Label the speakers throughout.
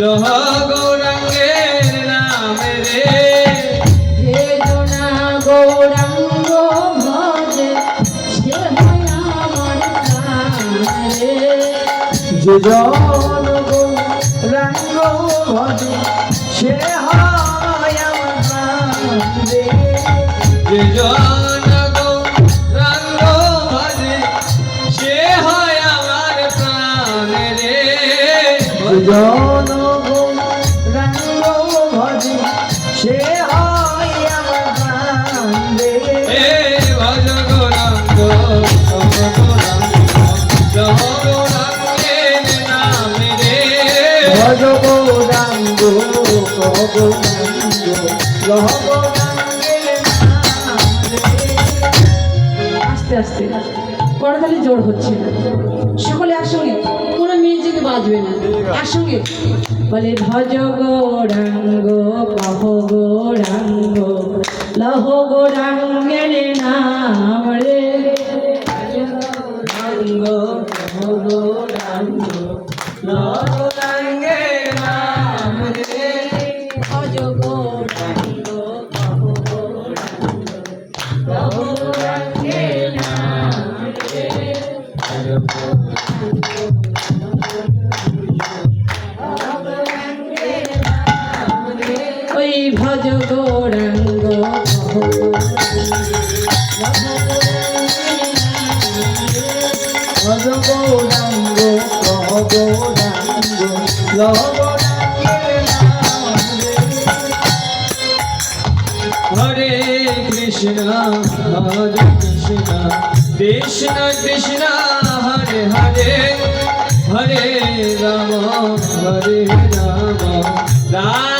Speaker 1: লোহ গৌরঙ্গের নাম রে
Speaker 2: যে জোনা গৌরঙ্গ ভজে সে আমার প্রাণ রে যে জন গৌরঙ্গ ভজে সে হয়
Speaker 1: আমার প্রাণ রে
Speaker 2: যে জন Lord.
Speaker 3: আস্তে আস্তে করতালি জোর হচ্ছে না সকলে একসঙ্গে কোনো মিউজিক বাজবে না একসঙ্গে
Speaker 2: বলে ভজ গৌরাঙ্গ কহ গৌরাঙ্গ লহ গৌরাঙ্গের নাম রে
Speaker 1: ভজ গৌরাঙ্গ কহ গৌরাঙ্গ লহ গৌরাঙ্গের
Speaker 2: ভজ গৌরঙ্গ ভজ গৌরঙ্গ গৌরঙ্গ
Speaker 1: হরে কৃষ্ণ হরে কৃষ্ণ কৃষ্ণ কৃষ্ণ হরে হরে হরে রাম হরে রাম রাম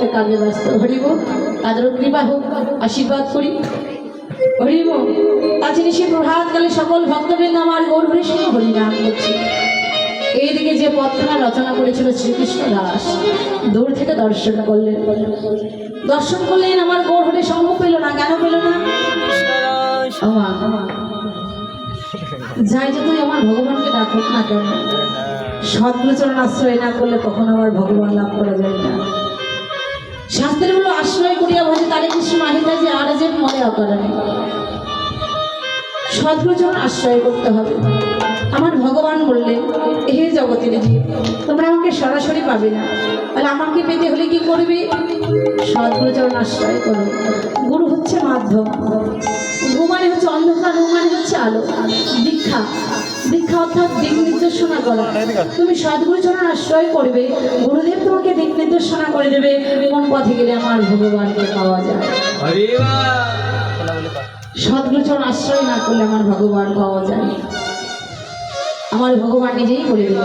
Speaker 3: করতে কাজে ব্যস্ত হরিব তাদের কৃপা হোক আশীর্বাদ করি হরিব তাছাড়া সে প্রভাতকালে সকল ভক্তবৃন্দ আমার গৌরবৃষ্ণ হরিনাম করছি এইদিকে যে পথনা রচনা করেছিল শ্রীকৃষ্ণ দাস দূর থেকে দর্শন করলেন দর্শন করলেন আমার গৌর হলে সম্ভব পেল না কেন পেল না যাই তুই আমার ভগবানকে ডাকুক না কেন সদ্বচরণ আশ্রয় না করলে কখন আমার ভগবান লাভ করা যায় না শাস্ত্রের হলো আশ্রয় করিয়া ভাবে তারে কিছু মানিতা যে আর যে মনে অকারণে সদ্রজন আশ্রয় করতে হবে আমার ভগবান বললেন হে জগতের তোমরা আমাকে সরাসরি পাবে না তাহলে আমাকে পেতে হলে কি করবে সদ্রজন আশ্রয় করবে গুরু হচ্ছে মাধ্যম ঘুমানে হচ্ছে অন্ধকার ঘুমানে হচ্ছে আলো দীক্ষা দীক্ষা অর্থাৎ দিক নির্দেশনা করা তুমি সদ্গুরুচরণ আশ্রয় করবে গুরুদেব নির্দেশনা করে দেবে কোন পথে গেলে আমার ভগবানকে পাওয়া যায় সদলোচন আশ্রয় না করলে আমার ভগবান পাওয়া যায় আমার ভগবান নিজেই বলে দিল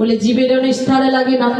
Speaker 3: বলে জীবের নিস্তারে লাগে না